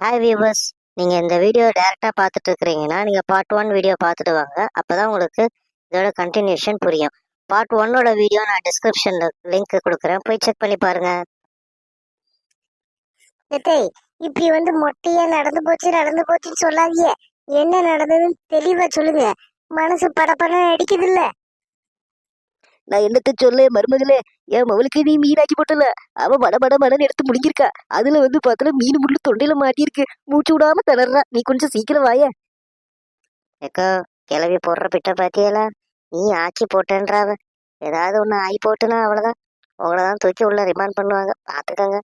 Hi viewers நீங்கள் இந்த video டேரெக்டாக பார்த்துட்டு இருக்கிறீங்கன்னா நீங்கள் பார்ட் ஒன் வீடியோ பார்த்துட்டு வாங்க. அப்போ தான் உங்களுக்கு இதோட கண்டினியூஷன் புரியும். பார்ட் ஒன்னோட வீடியோ நான் டிஸ்கிரிப்ஷனில் லிங்க் கொடுக்குறேன். போய் செக் பண்ணி பாருங்க. டேய் இப்படி வந்து மொட்டையா நடந்து போச்சு நடந்து போச்சுன்னு சொல்லாதீங்க. என்ன நடந்ததுன்னு தெளிவா சொல்லுங்க. மனசு படப்பட அடிக்குது இல்லை நான் என்னத்த சொல்ல மருமகளே? என் மவளுக்கு நீ மீனாக்கி போட்டல. அவ மட மட மடன்னு எடுத்து முடிஞ்சிருக்கா அதுல வந்து பார்த்தா மீன் முள்ளு தொண்டையில மாட்டியிருக்கு. மூச்சு விடாம தளர்றா. நீ கொஞ்சம் சீக்கிரம் வாய. அக்கா கிளவி போடுற பிட்ட பாத்தியால நீ ஆக்கி போட்டேன்றாவ. ஏதாவது ஒன்று ஆகி போட்டுனா அவ்வளோதான் உங்களை தான் தூக்கி உள்ள ரிமாண்ட் பண்ணுவாங்க. பார்த்துக்கங்க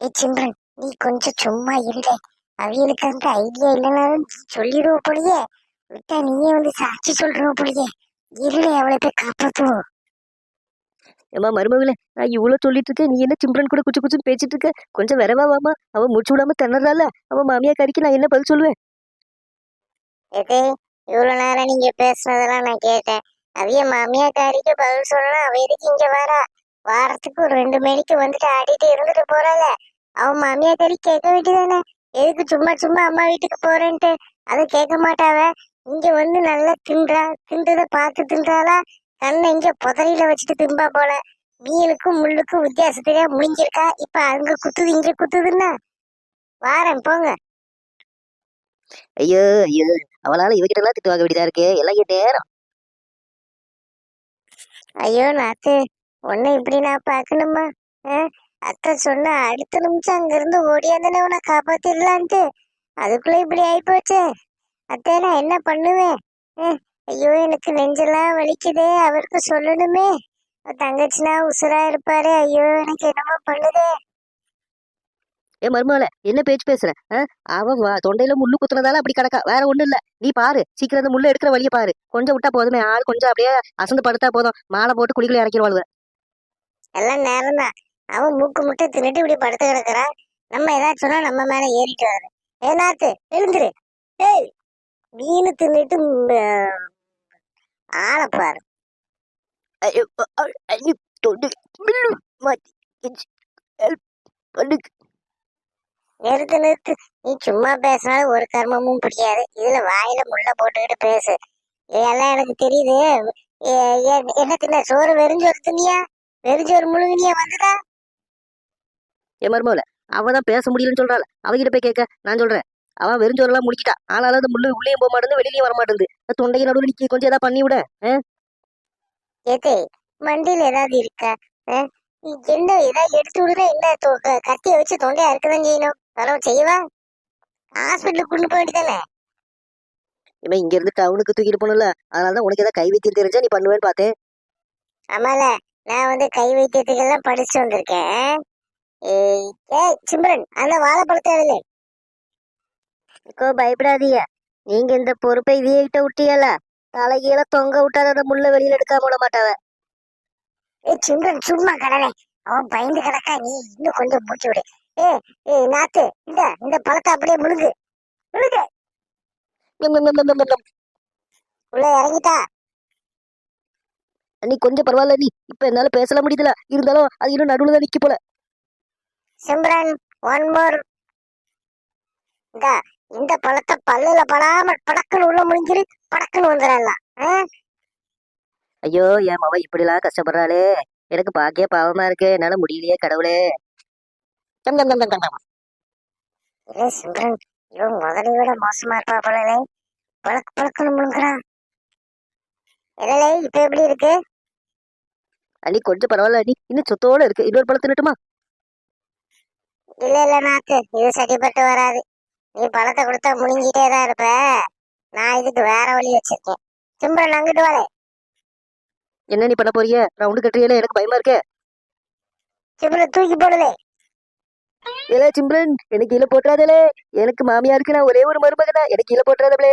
ஏ சிம்ரன் நீ கொஞ்சம் சும்மா இருடே. அவங்களுக்கு அந்த ஐடியா இல்லைனாலும் சொல்லிடுவோம் போலியே. விட்டா நீயே வந்து சாட்சி சொல்றவ போலியே. இருடே அவளை போய் காப்பாத்துவோம் ஏமா மருமகளே நான் இவ்வளவு சொல்லிட்டு இருக்கேன். நீ என்ன சிம்ரன் கூட குச்சு குச்சுன்னு பேசிட்டு இருக்க? கொஞ்சம் வரவா வாமா அவ மூச்சு விடாம திணறால அவ மாமியா கறிக்கு நான் என்ன பதில் சொல்லுவேன்? எது? இவ்வளவு நேரம் நீங்க பேசுனதெல்லாம் நான் கேட்டேன். அவிய மாமியாக்காரிக்கு பதில் சொல்லணும் அவ எதுக்கு இங்க வரா? வாரத்துக்கு ஒரு ரெண்டு மணிக்கு வந்துட்டு ஆடிட்டு இருந்துட்டு போறாள. அவ மாமியாக்காரி கேட்க வேண்டியதானே? எதுக்கு சும்மா சும்மா அம்மா வீட்டுக்கு போறேன்ட்டு? அதை கேட்க மாட்டாவ. இங்க வந்து நல்லா தின்றா தின்றத பார்த்து தின்றாளா? கண்ணை இங்க புதறியில வச்சுட்டு திம்பா போல. மீனுக்கும் முள்ளுக்கும் வித்தியாசத்திலே முடிஞ்சிருக்கா? இப்ப அங்க குத்துது இங்க குத்துதுன்னா? வாரேன் போங்க. ஐயோ ஐயோ அவளால இவகிட்ட எல்லாம் திட்டு வாங்க வேண்டியதா இருக்கு? எல்லாம் நேரம். ஐயோ நாத்து உன்னை இப்படி நான் பார்க்கணுமா? ஆ? அத்தை சொன்ன அடுத்த நிமிஷம் அங்கிருந்து ஓடியாந்தானே உன்னை காப்பாத்திடலான்ட்டு. அதுக்குள்ள இப்படி ஆயிப்போச்சே. அத்தை நான் என்ன பண்ணுவேன் ஐயோ எனக்கு நெஞ்செல்லாம் வலிக்குதே அவருக்கு சொல்லணுமே. தங்கச்சினா உசுரா இருப்பாரு ஐயோ எனக்கு என்னமோ பண்ணுதே. ஏ மருமகளே என்ன பேச்சு பேசுற? ஆ? அவ வா- தொண்டையில முள்ளு குத்துனதால அப்படி கிடக்கா. வேற ஒண்ணும் இல்ல. நீ பாரு சீக்கிரம் அந்த முள்ளு எடுக்கிற வழிய பாரு. கொஞ்சம் விட்டா போதுமே ஆள் கொஞ்சம் அப்படியே அசந்து படுத்தா போதும். மாலை போட்டு குழிக்குள்ள இறக்கிடுவாளுவ எல்லாம் நேரம் தான் அவன் மூக்கு முட்டை தின்னுட்டு இப்படி படுத்து கிடக்குறான். நம்ம ஏதாச்சும் சொன்னா நம்ம மேல ஏறிட்டு வருது ஏ நாத்து எழுந்துரு. ஏய் மீன் தின்னுட்டு ம், ஆளை பாரு. ஐயோ, அ- அ- ஐயோ, தொண்டை முள்ளு மாட்டிக்கிச்சு. help பண்ணுங்க. நிறுத்து நிறுத்து. நீ சும்மா பேசினாலும் ஒரு கர்மமும் பிடிக்காது இதுல வாயில முள்ள போட்டுக்கிட்டு பேசு. இதெல்லாம் எனக்கு தெரியுது. என்ன தின்ன சோறு வெறிஞ்சோறு தின்னியா? வெறிஞ்சோறு முழுங்கினியா வந்துதா? ஏ மருமகளே அவதான் பேச முடியலன்னு சொல்றாள். அவகிட்ட போய் கேட்க நான் சொல்றேன். அவ வெறிஞ்சோரெல்லாம் முடிக்கிட்டா ஆனாலும் அந்த முள்ளு உள்ளேயும் போக மாட்டேங்குது வெளியிலயும் வர மாட்டேங்குது. தொண்டைக்கு நடுவில் நிக்கி கொஞ்சம் ஏதாவது பண்ணி விட. ஏத்தே மண்டியில ஏதாவது இருக்கா? என்ன ஏதாவது எடுத்து விடுற என்ன? கத்திய வச்சு தொண்டையா இருக்கதான் செய்யணும். பரவ செய்வா? ஹாஸ்பிட்டலுக்கு கொண்டு போய் வேண்டியதானே? இவன் இங்க இருந்து டவுனுக்கு தூக்கிட்டு போகணும்ல. அதனாலதான் உனக்கு ஏதாவது கை வைத்தியம் தெரிஞ்சா நீ பண்ணுவேன்னு பார்த்தேன். ஆமால நான் வந்து கை வைத்தியத்துக்கெல்லாம் படிச்சு வந்திருக்கேன். ஏய், சிம்ரன் அந்த வாழைப்பழத்தை எழுது ஏக்கோ பயப்படாதீங்க. நீங்க இந்த பொறுப்பை வியகிட்ட விட்டீங்கல்ல தலைகீழ தொங்க விட்டாத அந்த முள்ள வெளியில எடுக்காம விட மாட்டாவ. ஏய் சிம்ரன் சும்மா கடலை. அவன் பயந்து கிடக்கா நீ இன்னும் கொஞ்சம் மூச்சு விடு. ஏ ஏய் நாத்து இந்த இந்த பழத்தை அப்படியே முழுங்கு. முழுங்கு. உள்ள இறங்கிட்டா. நீ கொஞ்சம் பரவாயில்ல நீ. இப்ப என்னால பேசல முடியுதுல இருந்தாலும் அது இன்னும் நடுவுல தான் நிக்க போல. சிம்ரன் ஒன் மோர் இந்த இந்த பழத்தை பல்லுல படாம படக்குன்னு உள்ள முடிஞ்சிரு படக்குன்னு வந்துடலாம் ஐயோ என் மவ இப்படி எல்லாம் கஷ்டப்படுறாளே. எனக்கு பாக்கிய பாவமா இருக்கு. என்னால முடியலையே கடவுளே. ஞம், ஞம், ஞம், ஞம், ஞம். இல்ல சிம்ரன் இவன் முதலை விட மோசமா இருப்பா போலலே பழக்கு பழக்குன்னு முழுங்குறான் இல்லலே இப்ப எப்படி இருக்கு? அண்ணி கொஞ்சம் பரவாயில்ல நீ இன்னும் சொத்தோட இருக்கு. இன்னொரு பழம் தின்னட்டுமா இல்ல இல்ல நாக்கு இது சரிப்பட்டு வராது. நீ பழத்தை கொடுத்தா முழுங்கிட்டே தான் இருப்ப. நான் இதுக்கு வேற வழி வச்சிருக்கேன். சிம்ரன் அங்கிட்டு வாழே என்ன நீ பண்ண போறிய? ரவுண்டு கட்டுறியல? எனக்கு பயமா இருக்கே. சிம்ரன் தூக்கி போடுதே. ஏலே சிம்ரன் எனக்கு கீழே போட்டுறாதே எனக்கு மாமியா இருக்கு நான் ஒரே ஒரு மருமக தான். எனக்கு கீழே போட்டுறாதே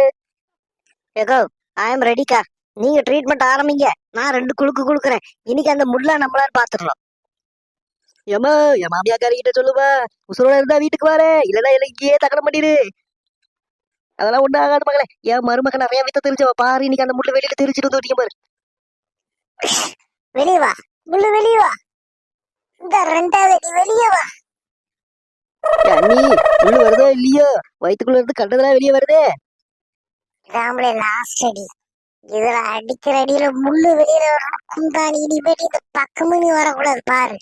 ஏக்கோ ஐ எம் ரெடிக்கா நீங்க ட்ரீட்மெண்ட் ஆரம்பிங்க. நான் ரெண்டு குழுக்கு கொடுக்குறேன் இன்னைக்கு அந்த முள்ள நம்மளால பாத்துடலாம் ஏமா என் மாமியாக்காரி கிட்ட சொல்லுவா உசுரோட இருந்தா வீட்டுக்கு வரேன் இல்லைன்னா இங்கேயே தகனம் பண்ணிடு. அதெல்லாம் ஒண்ணும் ஆகாது மகளே. என் மருமக நிறைய வித்த தெரிஞ்சவ பாரு இன்னைக்கு அந்த முள்ள வெளியில தெரிஞ்சிட்டு வந்து பாரு. வெளியே வா முள்ளு வெளியே வா. இந்த ரெண்டாவது வெளியே வா. ஏ, அண்ணி முள்ளு வருதோ இல்லையோ? வயித்துக்குள்ள இருந்து கண்டதெல்லாம் வெளியே வருதே. ராமலே லாஸ்ட் அடி. இதுல அடிக்கிற அடியில முள்ளு வெளியில வரணும். குந்தாணி இனிமேட்டு இந்த பக்கமும் நீ வரக்கூடாது பாரு.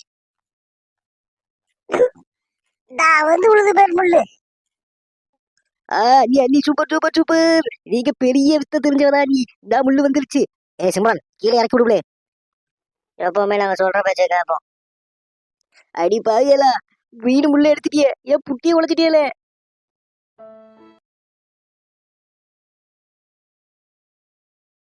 தா வந்து உழுது பேர் முள்ளு. ஆ நீ அண்ணி சூப்பர் சூப்பர் சூப்பர். நீங்க பெரிய வித்த தெரிஞ்சவனா நீ. இந்த முள்ளு வந்துருச்சு. ஏ சிம்ரான் கீழே இறக்கி விடுங்களே எப்பவுமே நாங்க சொல்ற பேச்சை கேட்போம். அடி பாவியலா வீடு முள்ள எடுத்துட்டியே. ஏன் புட்டியை உழைச்சிட்டியலே